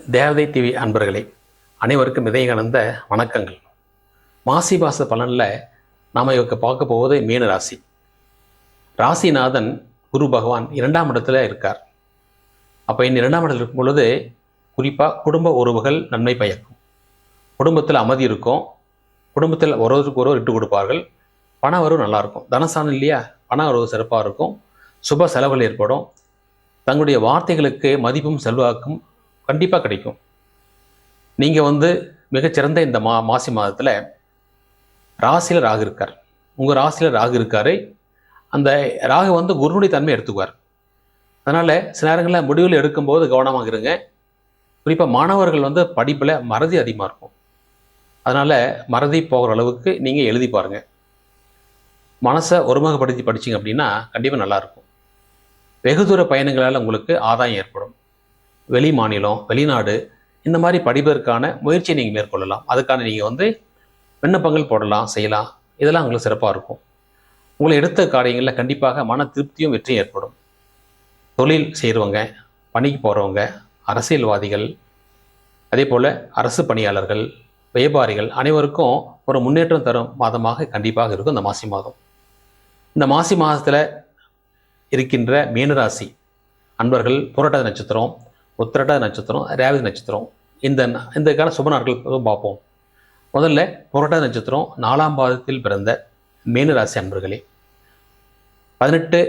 தேவதை டிவி அன்பர்களே அனைவருக்கும் இதய கலந்த வணக்கங்கள். மாசி மாச பலனில் நாம் இவருக்கு பார்க்க போவது மீன ராசி. ராசிநாதன் குரு பகவான் இரண்டாம் இடத்துல இருக்கார். அப்போ இந்த இரண்டாம் இடத்துல இருக்கும் பொழுது குறிப்பாக குடும்ப உறவுகள் நன்மை பயக்கும். குடும்பத்தில் அமைதி இருக்கும். குடும்பத்தில் ஒருவருக்கு ஒருவர் விட்டு கொடுப்பார்கள். பண வரவு நல்லாயிருக்கும் தனசானம் இல்லையா? பண வரவு சிறப்பாக இருக்கும். சுப செலவுகள் ஏற்படும். தங்களுடைய வார்த்தைகளுக்கு மதிப்பும் செல்வாக்கும் கண்டிப்பாக கிடைக்கும். நீங்கள் வந்து மிகச்சிறந்த இந்த மா மாசி மாதத்தில் ராசியில் ராகு இருக்கார். உங்கள் ராசியில் ராகு இருக்கார். அந்த ராகு வந்து குருனுடைய தன்மை எடுத்துக்குவார். அதனால் சில நேரங்களில் முடிவில் எடுக்கும்போது கவனமாக இருங்க. குறிப்பாக மாணவர்கள் வந்து படிப்பில் மறதி அதிகமாக இருக்கும். அதனால் மறதி போகிற அளவுக்கு நீங்கள் எழுதி பாருங்கள் மனசை ஒருமுகப்படுத்தி படிச்சீங்க அப்படின்னா கண்டிப்பாக நல்லாயிருக்கும் வெகு தூர பயணங்களால் உங்களுக்கு ஆதாயம் ஏற்படும். வெளி மாநிலம் வெளிநாடு இந்த மாதிரி படிப்பதற்கான முயற்சியை நீங்கள் மேற்கொள்ளலாம். அதுக்கான நீங்கள் வந்து விண்ணப்பங்கள் போடலாம் செய்யலாம். இதெல்லாம் உங்களுக்கு சிறப்பாக இருக்கும். உங்களை எடுத்த காரியங்களில் கண்டிப்பாக மன திருப்தியும் வெற்றியும் ஏற்படும். தொழில் செய்கிறவங்க பணிக்கு போகிறவங்க அரசியல்வாதிகள் அதே போல் அரசு பணியாளர்கள் வியாபாரிகள் அனைவருக்கும் ஒரு முன்னேற்றம் தரும் மாதமாக கண்டிப்பாக இருக்கும் இந்த மாசி மாதம். இந்த மாசி மாதத்தில் இருக்கின்ற மீனராசி அன்பர்கள் புரட்டாதி நட்சத்திரம் உத்திரட்ட நட்சத்திரம் ரேவதி நட்சத்திரம். இந்த இந்த கால சுப நாட்கள் பார்ப்போம். முதல்ல புரட்டாதி நட்சத்திரம் நாலாம் பாதத்தில் பிறந்த மேனராசி அன்பர்களே. பதினெட்டு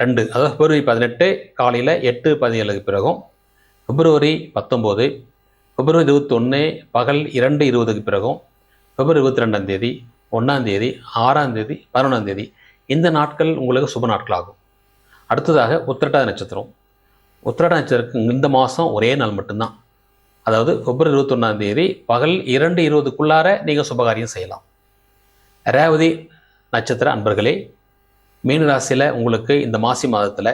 ரெண்டு அதாவது பிப்ரவரி பதினெட்டு காலையில் எட்டு பதினேழுக்கு பிறகும் பிப்ரவரி பத்தொம்போது பிப்ரவரி இருபத்தொன்று பகல் இரண்டு இருபதுக்கு பிறகும் பிப்ரவரி இருபத்தி ரெண்டாம் தேதி ஒன்றாம் தேதி ஆறாம் தேதி பதினொன்றாம் தேதி. இந்த நாட்கள் உங்களுக்கு சுப நாட்களாகும். அடுத்ததாக உத்திரட்டாத நட்சத்திரம். உத்திரட்டாதி நட்சத்திரத்துக்கு இந்த மாதம் ஒரே நாள் மட்டும்தான். அதாவது பிப்ரவரி இருபத்தொன்னாம் தேதி பகல் இரண்டு இருபதுக்குள்ளார நீங்கள் சுபகாரியம் செய்யலாம். ரேவதி நட்சத்திர அன்பர்களே மீனராசியில் உங்களுக்கு இந்த மாசி மாதத்தில்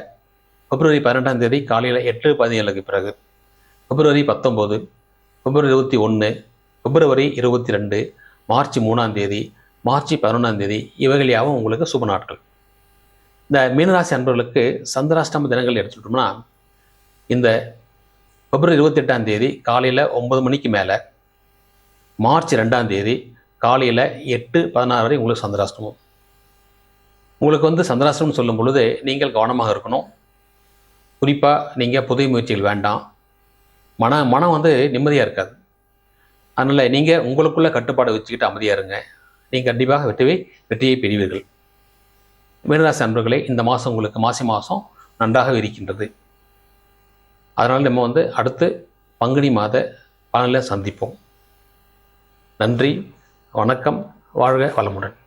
பிப்ரவரி பன்னெண்டாம் தேதி காலையில் எட்டு பதினேழுக்கு பிறகு பிப்ரவரி பத்தொம்போது பிப்ரவரி இருபத்தி ஒன்று பிப்ரவரி இருபத்தி ரெண்டு மார்ச் மூணாம் தேதி மார்ச் பதினொன்றாம் தேதி இவைகள் யாவும் உங்களுக்கு சுப நாட்கள். இந்த மீனராசி அன்பர்களுக்கு சந்திராஷ்டம தினங்கள் எடுத்துக்கிட்டோம்னா இந்த பிப்ரவரி இருபத்தெட்டாம் தேதி காலையில் ஒன்பது மணிக்கு மேலே மார்ச் ரெண்டாம் தேதி காலையில் எட்டு பதினாறு வரை உங்களுக்கு சந்திராஷ்டமம். உங்களுக்கு வந்து சந்திராஷ்டமம் சொல்லும் பொழுது நீங்கள் கவனமாக இருக்கணும். குறிப்பாக நீங்கள் புதிய முயற்சிகள் வேண்டாம். மன மனம் வந்து நிம்மதியாக இருக்காது. அதனால் நீங்கள் உங்களுக்குள்ள கட்டுப்பாடை வச்சுக்கிட்டு அமைதியாக இருங்க. நீங்கள் கண்டிப்பாக வெற்றியை வெற்றியை பெறுவீர்கள். மீனராசி அன்பர்களே இந்த மாதம் உங்களுக்கு மாசி மாதம் நன்றாக இருக்கின்றது. அதனால் நம்ம வந்து அடுத்து பங்குனி மாத பலனில் சந்திப்போம். நன்றி வணக்கம் வாழ்க வளமுடன்.